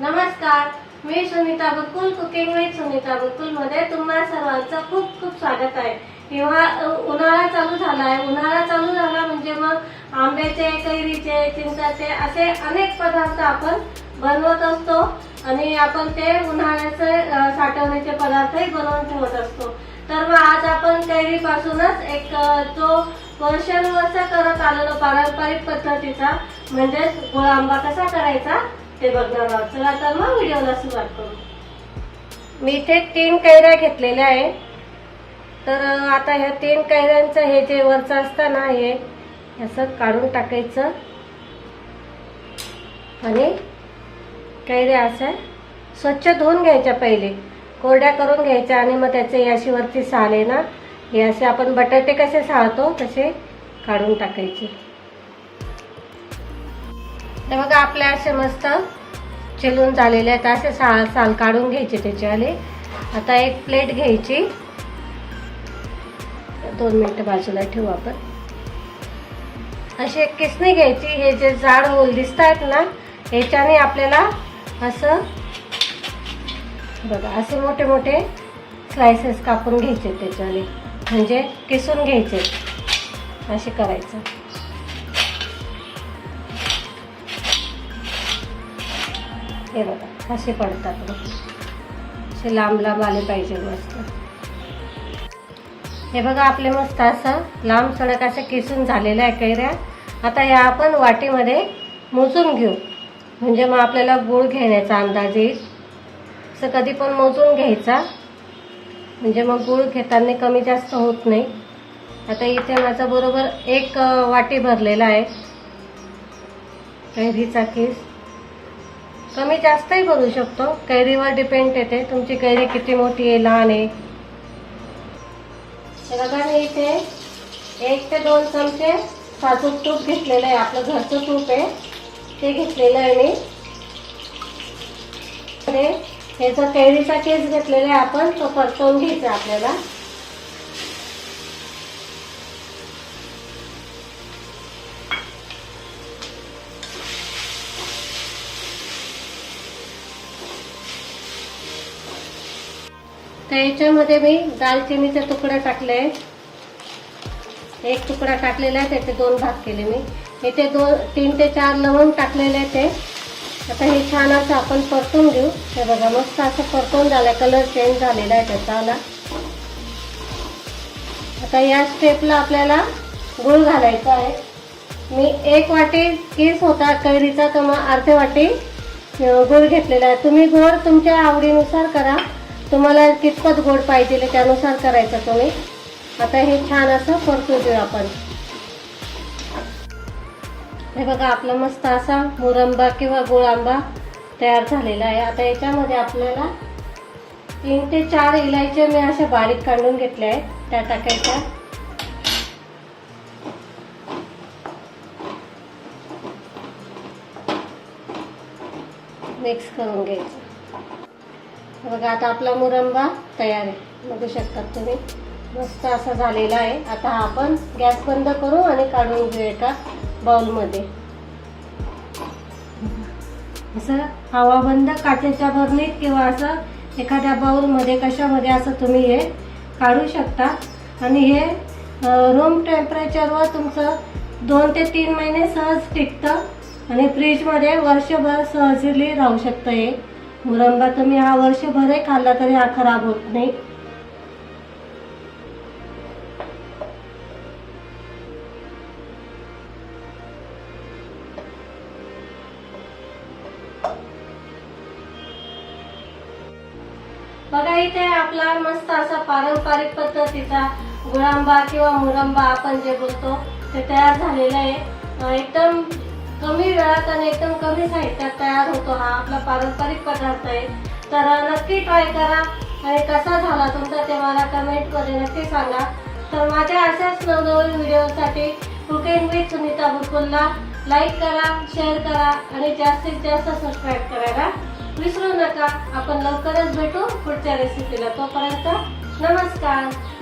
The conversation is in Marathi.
नमस्कार मी सुनीता बकुल कुकिंग विथ सुनीता बकुलमध्ये तुम्हा सर्वांचं खूप खूप स्वागत आहे. किंवा उन्हाळा चालू झाला आहे उन्हाळा चालू झाला म्हणजे मग आंब्याचे कैरीचे चिंचाचे असे अनेक पदार्थ आपण बनवत असतो आणि आपण ते उन्हाळ्याचे साठवण्याचे पदार्थही बनवून ठेवत असतो. तर मग आज आपण कैरीपासूनच एक जो वर्षानुवर्ष करत आलेलो पारंपरिक पद्धतीचा म्हणजेच गोळा आंबा कसा करायचा ते बघणार आहोत चला तर मग व्हिडिओला सुरुवात करू. मी इथे तीन कैऱ्या घेतलेल्या आहे. तर आता ह्या तीन कैऱ्यांचं हे जे वरचं असतं ना हे असं काढून टाकायचं. आणि कैऱ्या असं स्वच्छ धुवून घ्यायच्या पहिले. कोरड्या करून घ्यायच्या आणि मग त्याचे हे अशी वरची ना हे असे आपण बटाटे कसे साळतो तसे काढून टाकायचे. तर बघा आपल्या असे मस्त चिलून झालेले आहेत असे साल साल काढून घ्यायचे त्याच्यावाले. आता एक प्लेट घ्यायची. दोन मिनटं बाजूला ठेवू आपण. अशी एक किसणी घ्यायची. हे जे जाड होल दिसत आहेत ना ह्याच्याने आपल्याला असं बघा असे मोठे मोठे स्लायसेस कापून घ्यायचे त्याच्यावाले. म्हणजे किसून घ्यायचे. असे करायचं. हे बघा असे पडतात असे लांब लांब आले पाहिजे मस्त हे बघा आपले मस्त असं लांब सडक असं किसून झालेलं आहे कैऱ्या. आता या आपण वाटीमध्ये मोजून घेऊ. म्हणजे मग आपल्याला गुळ घेण्याचा अंदाज येईल. असं कधी पण मोजून घ्यायचा. म्हणजे मग गुळ घेताना कमी जास्त होत नाही. आता इथे माझा बरोबर एक वाटी भरलेला आहे. कैरीचा केस. कमी जास्तही करू शकतो. कैरीवर डिपेंड येते. तुमची कैरी किती मोठी आहे लहान आहे. हे बघा मी इथे एक ते दोन चमचे साजूक तूप घेतलेलं आहे. आपलं घरचं तूप आहे. ते घेतलेलं आहे मी. आणि हे कैरीचा केस घेतलेला आहे आपण तो परतवून घ्यायचा आपल्याला. तर याच्यामध्ये मी दालचिनीचे तुकडे टाकले एक तुकडा टाकलेला आहे त्याचे दोन भाग केले मी. इथे दोन तीन ते चार लवंग टाकलेले आहे ते. आता हे छान असं आपण परतून घेऊ. हे बघा मस्त असं परतून झालं कलर चेंज झालेला आहे त्याचा. आला आता या स्टेपला आपल्याला गुळ घालायचा आहे. मी एक वाटी केस होता कैरीचा तर मग अर्धे वाटी गुळ घेतलेला आहे. तुम्ही गोड तुमच्या आवडीनुसार करा. तुम्हाला कितपत गोड पाहिजे त्यानुसार करायचं तुम्ही. आता हे छान असं परतू देऊ आपण. हे बघा आपला मस्त असा मुरंबा किंवा गोळ आंबा तयार झालेला आहे. आता याच्यामध्ये आपल्याला तीन ते चार इलायच्या मी अशा बारीक काढून घेतल्या आहेत त्या टाकायच्या. मिक्स करून घ्यायचं. बघा आता आपला मुरंबा तयार आहे. बघू शकतात तुम्ही. मस्त असा झालेला आहे. आता आपण गॅस बंद करू आणि काढून घेऊ एका बाउलमध्ये. असं हवा बंद काचेच्या भरणीत किंवा असं एखाद्या बाउलमध्ये कशामध्ये असं तुम्ही हे काढू शकता. आणि हे रूम टेम्परेचरवर तुमचं दोन ते तीन महिने सहज टिकतं. आणि फ्रीजमध्ये वर्षभर सहजली राहू शकतं हे. मुरंबा तुम्ही हा वर्षभरही खाल्ला तरी हा खराब होत नाही. बघा इथे आपला मस्त असा पारंपरिक पद्धतीचा गुळांबा किंवा मुरंबा आपण जे बोलतो ते तयार झालेलं आहे. एकदम कमी वेळात आणि एकदम कमी साहित्यात तयार होतो हा आपला पारंपरिक पदार्थ आहे. तर नक्की ट्राय करा. आणि कसा झाला तुमचा ते मला कमेंटमध्ये नक्की सांगा. तर माझ्या अशाच नवनवीन व्हिडिओसाठी कुकिंग विथ सुनीता बुलकुलला लाईक करा शेअर करा आणि जास्तीत जास्त सबस्क्राईब करायला विसरू नका. आपण लवकरच भेटू पुढच्या रेसिपीला तोपर्यंत नमस्कार.